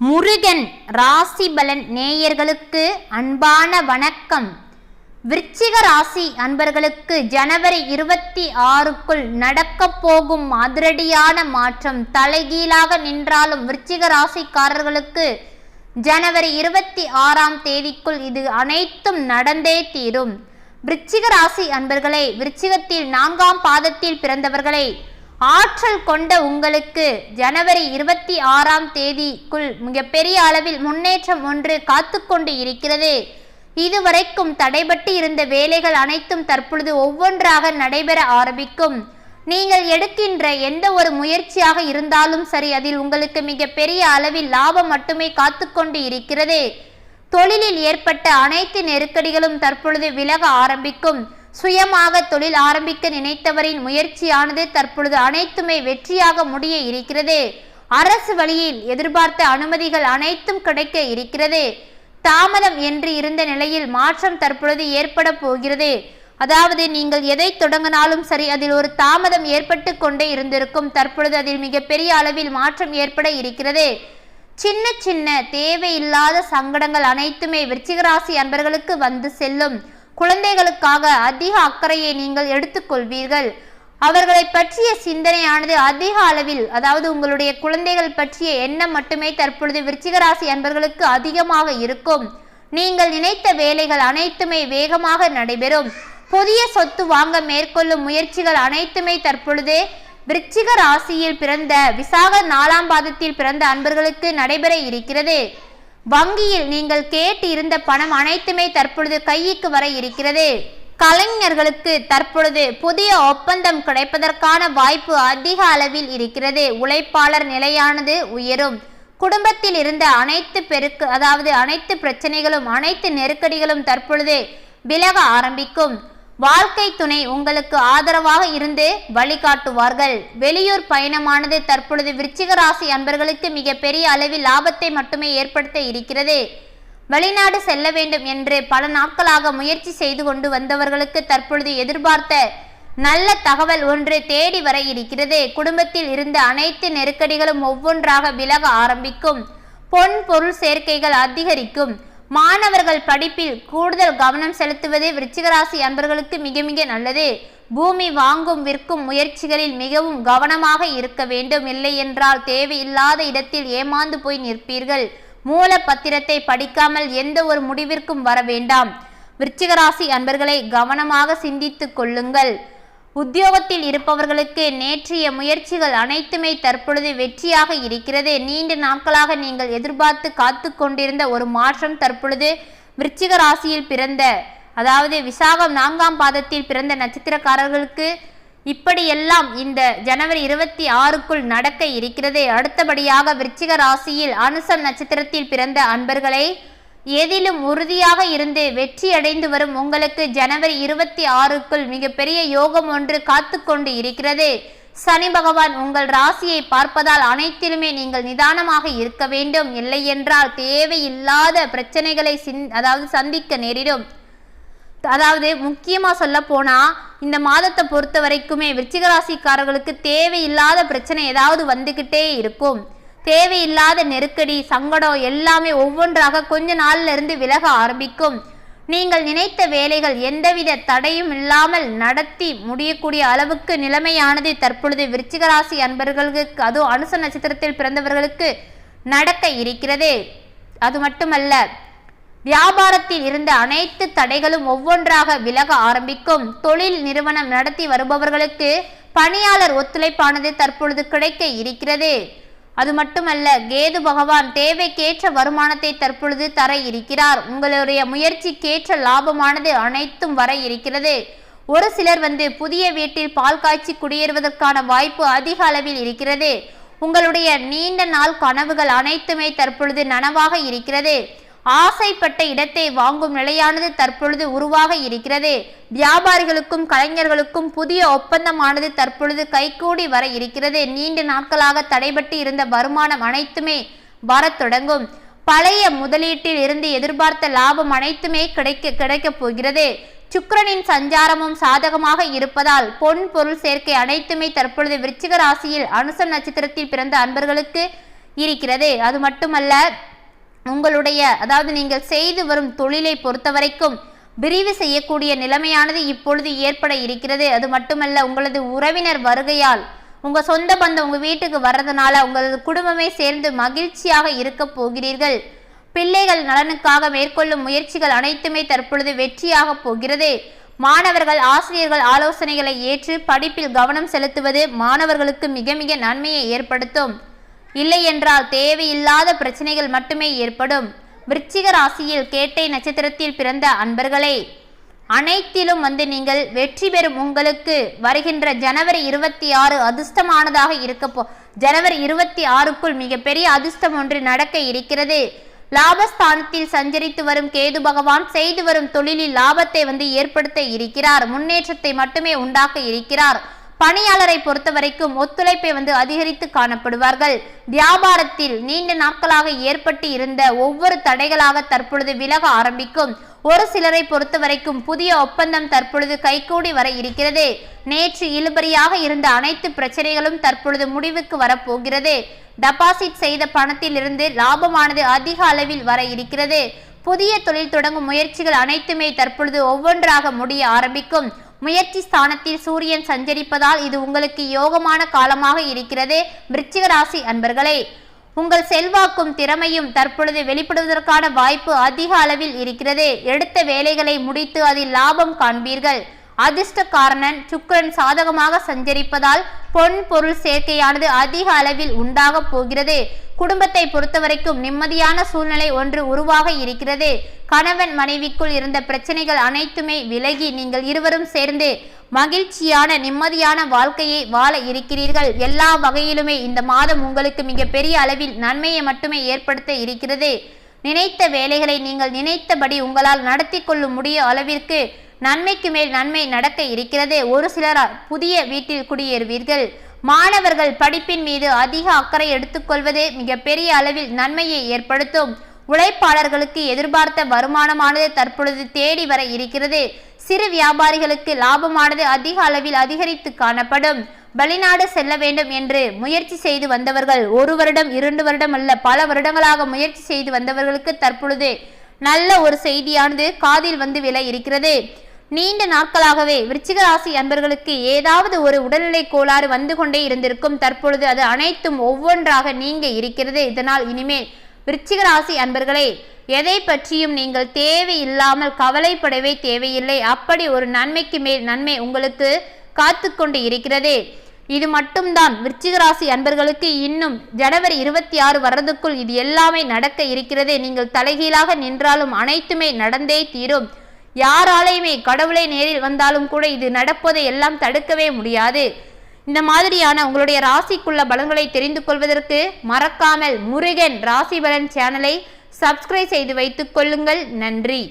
முருகன் ராசிபலன் நேயர்களுக்கு அன்பான வணக்கம். விருச்சிக ராசி அன்பர்களுக்கு ஜனவரி இருபத்தி ஆறுக்குள் நடக்கப் போகும் அதிரடியான மாற்றம் தலைகீழாக நின்றாலும் விருச்சிக ராசிக்காரர்களுக்கு ஜனவரி இருபத்தி ஆறாம் தேதிக்குள் இது அனைத்தும் நடந்தே தீரும். விருச்சிக ராசி அன்பர்களே விருச்சிகத்தில் நான்காம் பாதத்தில் பிறந்தவர்களே ஆற்றல் கொண்ட உங்களுக்கு ஜனவரி இருபத்தி ஆறாம் தேதிக்குள் மிகப்பெரிய அளவில் முன்னேற்றம் ஒன்று காத்துக்கொண்டு இருக்கிறது. இதுவரைக்கும் தடைபட்டு இருந்த வேலைகள் அனைத்தும் தற்பொழுது ஒவ்வொன்றாக நடைபெற ஆரம்பிக்கும். நீங்கள் எடுக்கின்ற எந்த ஒரு முயற்சியாக இருந்தாலும் சரி அதில் உங்களுக்கு மிகப்பெரிய அளவில் லாபம் மட்டுமே காத்துக்கொண்டு இருக்கிறது. தொழிலில் ஏற்பட்ட அனைத்து நெருக்கடிகளும் தற்பொழுது விலக ஆரம்பிக்கும். சுயமாக தொழில் ஆரம்பிக்க நினைத்தவரின் முயற்சியானது தற்பொழுது அனைத்துமே வெற்றியாக முடிய இருக்கிறது. அரசு வழியில் எதிர்பார்த்த அனுமதிகள் அனைத்தும் கிடைக்க இருக்கிறது. தாமதம் என்று இருந்த நிலையில் மாற்றம் தற்பொழுது ஏற்பட போகிறது. அதாவது நீங்கள் எதை தொடங்கினாலும் சரி அதில் ஒரு தாமதம் ஏற்பட்டு கொண்டே இருந்திருக்கும். தற்பொழுது அதில் மிகப்பெரிய அளவில் மாற்றம் ஏற்பட இருக்கிறது. சின்ன சின்ன தேவையில்லாத சங்கடங்கள் அனைத்துமே விருச்சிகராசி அன்பர்களுக்கு வந்து செல்லும். குழந்தைகளுக்காக அதிக அக்கறையை நீங்கள் எடுத்துக்கொள்வீர்கள். அவர்களை பற்றிய சிந்தனையானது அதிக அளவில் அதாவது உங்களுடைய குழந்தைகள் பற்றிய எண்ணம் மட்டுமே தற்பொழுது விருச்சிகராசி அன்பர்களுக்கு அதிகமாக இருக்கும். நீங்கள் நினைத்த வேலைகள் அனைத்துமே வேகமாக நடைபெறும். புதிய சொத்து வாங்க மேற்கொள்ளும் முயற்சிகள் அனைத்துமே தற்பொழுது விருச்சிக ராசியில் பிறந்த விசாக நாலாம் பாதத்தில் பிறந்த அன்பர்களுக்கு நடைபெற இருக்கிறது. வங்கியில் நீங்கள் கேட்டு இருந்த பணம் அனைத்துமே தற்பொழுது கைக்கு வர இருக்கிறது. கலைஞர்களுக்கு தற்பொழுது புதிய ஒப்பந்தம் கிடைப்பதற்கான வாய்ப்பு அதிக அளவில் இருக்கிறது. உழைப்பாளர் நிலையானது உயரும். குடும்பத்தில் இருந்த அனைத்து பெருக்கு அதாவது அனைத்து பிரச்சனைகளும் அனைத்து நெருக்கடிகளும் தற்பொழுது விலக ஆரம்பிக்கும். வாழ்க்கை துணை உங்களுக்கு ஆதரவாக இருந்து வழிகாட்டுவார்கள். வெளியூர் பயணமானது தற்பொழுது விருச்சிக ராசி அன்பர்களுக்கு மிகப்பெரிய அளவில் லாபத்தை மட்டுமே ஏற்படுத்த இருக்கிறது. வெளிநாடு செல்ல வேண்டும் என்று பல நாட்களாக முயற்சி செய்து கொண்டு வந்தவர்களுக்கு தற்பொழுது எதிர்பார்த்த நல்ல தகவல் ஒன்று தேடி வர இருக்கிறது. குடும்பத்தில் இருந்த அனைத்து நெருக்கடிகளும் ஒவ்வொன்றாக விலக ஆரம்பிக்கும். பொன் பொருள் சேர்க்கைகள் அதிகரிக்கும். மாணவர்கள் படிப்பில் கூடுதல் கவனம் செலுத்துவதே விருச்சிகராசி அன்பர்களுக்கு மிக மிக நல்லது. பூமி வாங்கும் விற்கும் முயற்சிகளில் மிகவும் கவனமாக இருக்க வேண்டும். இல்லை என்றால் தேவையில்லாத இடத்தில் ஏமாந்து போய் நிற்பீர்கள். மூல பத்திரத்தை படிக்காமல் எந்த ஒரு முடிவிற்கும் வர வேண்டாம். விருச்சிகராசி அன்பர்களை கவனமாக சிந்தித்துக் கொள்ளுங்கள். உத்தியோகத்தில் இருப்பவர்களுக்கு நேற்றைய முயற்சிகள் அனைத்துமே தற்பொழுது வெற்றியாக இருக்கிறது. நீண்ட நாட்களாக நீங்கள் எதிர்பார்த்து காத்து கொண்டிருந்த ஒரு மாற்றம் தற்பொழுது விருச்சிக ராசியில் பிறந்த அதாவது விசாகம் நான்காம் பாதத்தில் பிறந்த நட்சத்திரக்காரர்களுக்கு இப்படியெல்லாம் இந்த ஜனவரி இருபத்தி ஆறுக்குள் நடக்க இருக்கிறது. அடுத்தபடியாக விருச்சிக ராசியில் அனுசம் நட்சத்திரத்தில் பிறந்த அன்பர்களை எதிலும் உறுதியாக இருந்து வெற்றி அடைந்து வரும் உங்களுக்கு ஜனவரி இருபத்தி ஆறுக்குள் மிகப்பெரிய யோகம் ஒன்று காத்து கொண்டு இருக்கிறது. சனி பகவான் உங்கள் ராசியை பார்ப்பதால் அனைத்திலுமே நீங்கள் நிதானமாக இருக்க வேண்டும். இல்லை என்றால் தேவையில்லாத பிரச்சனைகளை சிந் அதாவது சந்திக்க நேரிடும். அதாவது முக்கியமாக சொல்ல போனால் இந்த மாதத்தை பொறுத்த வரைக்குமே விருச்சிகராசிக்காரர்களுக்கு தேவையில்லாத பிரச்சனை ஏதாவது வந்துக்கிட்டே இருக்கும். தேவையில்லாத நெருக்கடி சங்கடம் எல்லாமே ஒவ்வொன்றாக கொஞ்ச நாள்ல இருந்து விலக ஆரம்பிக்கும். நீங்கள் நினைத்த வேலைகள் எந்தவித தடையும் இல்லாமல் நடத்தி முடியக்கூடிய அளவுக்கு நிலைமையானது. தற்பொழுது விருச்சிகராசி அன்பர்களுக்கு அதுவும் அனுச நட்சத்திரத்தில் பிறந்தவர்களுக்கு நடக்க இருக்கிறது. அது மட்டுமல்ல வியாபாரத்தில் இருந்த அனைத்து தடைகளும் ஒவ்வொன்றாக விலக ஆரம்பிக்கும். தொழில் நிறுவனம் நடத்தி வருபவர்களுக்கு பணியாளர் ஒத்துழைப்பானது தற்பொழுது கிடைக்க இருக்கிறது. அது மட்டுமல்ல கேது பகவான் தேவைக்கேற்ற வருமானத்தை தற்பொழுது தர இருக்கிறார். உங்களுடைய முயற்சிக்கேற்ற லாபமானது அனைத்தும் வர இருக்கிறது. ஒரு சிலர் வந்து புதிய வீட்டில் பால் காய்ச்சி குடியேறுவதற்கான வாய்ப்பு அதிக அளவில் இருக்கிறது. உங்களுடைய நீண்ட நாள் கனவுகள் அனைத்துமே தற்பொழுது நனவாக இருக்கிறது. ஆசைப்பட்ட இடத்தை வாங்கும் நிலையானது தற்பொழுது உருவாக இருக்கிறது. வியாபாரிகளுக்கும் கலைஞர்களுக்கும் புதிய ஒப்பந்தமானது தற்பொழுது கைகூடி வர இருக்கிறது. நீண்ட நாட்களாக தடைபட்டு இருந்த வருமானம் அனைத்துமே வரத் தொடங்கும். பழைய முதலீட்டில் இருந்து எதிர்பார்த்த லாபம் அனைத்துமே கிடைக்க கிடைக்கப் போகிறது. சுக்கரனின் சஞ்சாரமும் சாதகமாக இருப்பதால் பொன் பொருள் சேர்க்கை அனைத்துமே தற்பொழுது விருச்சிக ராசியில் அனுசம் நட்சத்திரத்தில் பிறந்த அன்பர்களுக்கு இருக்கிறது. அது மட்டுமல்ல உங்களுடைய அதாவது நீங்கள் செய்து வரும் தொழிலை பொறுத்த வரைக்கும் விரிவு செய்யக்கூடிய நிலைமையானது இப்பொழுது ஏற்பட இருக்கிறது. அது மட்டுமல்ல உங்களது உறவினர் வருகையால் உங்க சொந்த பந்தம் உங்க வீட்டுக்கு வர்றதுனால உங்களது குடும்பமே சேர்ந்து மகிழ்ச்சியாக இருக்க போகிறீர்கள். பிள்ளைகள் நலனுக்காக மேற்கொள்ளும் முயற்சிகள் அனைத்துமே தற்பொழுது வெற்றியாக போகிறது. மாணவர்கள் ஆசிரியர்கள் ஆலோசனைகளை ஏற்று படிப்பில் கவனம் செலுத்துவது மாணவர்களுக்கு மிக மிக நன்மையை ஏற்படுத்தும். இல்லை என்றால் தேவையில்லாத பிரச்சனைகள் மட்டுமே ஏற்படும். விருச்சிக ராசியில் கேட்டை நட்சத்திரத்தில் பிறந்த அன்பர்களே அனைத்திலும் வந்து நீங்கள் வெற்றி பெறும் உங்களுக்கு வருகின்ற ஜனவரி இருபத்தி ஆறு அதிர்ஷ்டமானதாக இருக்க போ ஜனவரி இருபத்தி ஆறுக்குள் மிகப்பெரிய அதிர்ஷ்டம் ஒன்று நடக்க இருக்கிறது. லாபஸ்தானத்தில் சஞ்சரித்து வரும் கேது பகவான் செய்து வரும் தொழிலில் லாபத்தை வந்து ஏற்படுத்த இருக்கிறார். முன்னேற்றத்தை மட்டுமே உண்டாக்க இருக்கிறார். பணியாளரை பொறுத்த வரைக்கும் ஒத்துழைப்பை வந்து அதிகரித்து காணப்படுவார்கள். வியாபாரத்தில் நீண்ட நாட்களாக ஏற்பட்டு இருந்த ஒவ்வொரு தடைகளாக தற்பொழுது விலக ஆரம்பிக்கும். ஒரு சிலரை பொறுத்த வரைக்கும் புதிய ஒப்பந்தம் தற்பொழுது கைகூடி வர இருக்கிறது. நேற்று இழுபறியாக இருந்த அனைத்து பிரச்சனைகளும் தற்பொழுது முடிவுக்கு வரப்போகிறது. டெபாசிட் செய்த பணத்திலிருந்து லாபமானது அதிக அளவில் வர இருக்கிறது. புதிய தொழில் தொடங்கும் முயற்சிகள் அனைத்துமே தற்பொழுது ஒவ்வொன்றாக முடிய ஆரம்பிக்கும். முயற்சி ஸ்தானத்தில் சூரியன் சஞ்சரிப்பதால் இது உங்களுக்கு யோகமான காலமாக இருக்கிறது. விருச்சிக ராசி அன்பர்களே உங்கள் செல்வாக்கும் திறமையும் தற்பொழுது வெளிப்படுவதற்கான வாய்ப்பு அதிக அளவில் இருக்கிறது. எடுத்த வேலைகளை முடித்து அதில் லாபம் காண்பீர்கள். அதிர்ஷ்டக்காரனன் சுக்கரன் சாதகமாக சஞ்சரிப்பதால் பொன் பொருள் சேர்க்கையானது அதிக அளவில் உண்டாக போகிறது. குடும்பத்தை பொறுத்தவரைக்கும் நிம்மதியான சூழ்நிலை ஒன்று உருவாக இருக்கிறது. கணவன் மனைவிக்குள் இருந்த பிரச்சனைகள் அனைத்துமே விலகி நீங்கள் இருவரும் சேர்ந்து மகிழ்ச்சியான நிம்மதியான வாழ்க்கையை வாழ இருக்கிறீர்கள். எல்லா வகையிலுமே இந்த மாதம் உங்களுக்கு மிகப்பெரிய அளவில் நன்மையை மட்டுமே ஏற்படுத்த இருக்கிறது. நினைத்த வேலைகளை நீங்கள் நினைத்தபடி உங்களால் நடத்தி கொள்ள முடிய அளவிற்கு நன்மைக்கு மேல் நன்மை நடக்க இருக்கிறது. ஒரு சிலரால் புதிய வீட்டில் குடியேறுவீர்கள். மாணவர்கள் படிப்பின் மீது அதிக அக்கறை எடுத்துக்கொள்வது மிக பெரிய அளவில் நன்மையை ஏற்படுத்தும். உழைப்பாளர்களுக்கு எதிர்பார்த்த வருமானமானது தற்பொழுது தேடி வர இருக்கிறது. சிறு வியாபாரிகளுக்கு லாபமானது அதிக அளவில் அதிகரித்து காணப்படும். வெளிநாடு செல்ல வேண்டும் என்று முயற்சி செய்து வந்தவர்கள் ஒரு வருடம் இரண்டு வருடம் அல்ல பல வருடங்களாக முயற்சி செய்து வந்தவர்களுக்கு தற்பொழுது நல்ல ஒரு செய்தியானது காதில் வந்து விலை இருக்கிறது. நீண்ட நாட்களாகவே விருச்சிக ராசி அன்பர்களுக்கு ஏதாவது ஒரு உடல்நிலை கோளாறு வந்து கொண்டே இருந்திருக்கும். தற்பொழுது அது அனைத்தும் ஒவ்வொன்றாக நீங்க இருக்கிறது. இதனால் இனிமேல் விருச்சிக ராசி அன்பர்களே எதை பற்றியும் நீங்கள் தேவையில்லாமல் கவலைப்படவே தேவையில்லை. அப்படி ஒரு நன்மைக்கு மேல் நன்மை உங்களுக்கு காத்து கொண்டு இருக்கிறது. இது மட்டும்தான். விருச்சிக ராசி அன்பர்களுக்கு இன்னும் ஜனவரி இருபத்தி ஆறு வர்றதுக்குள் இது எல்லாமே நடக்க இருக்கிறது. நீங்கள் தலைகீழாக நின்றாலும் அனைத்துமே நடந்தே தீரும். யாராலையுமே கடவுளை நேரில் வந்தாலும் கூட இது நடப்பதை எல்லாம் தடுக்கவே முடியாது. இந்த மாதிரியான உங்களுடைய ராசிக்குள்ள பலன்களை தெரிந்து கொள்வதற்கு மறக்காமல் முருகன் ராசி பலன் சேனலை சப்ஸ்கிரைப் செய்து வைத்துக் கொள்ளுங்கள். நன்றி.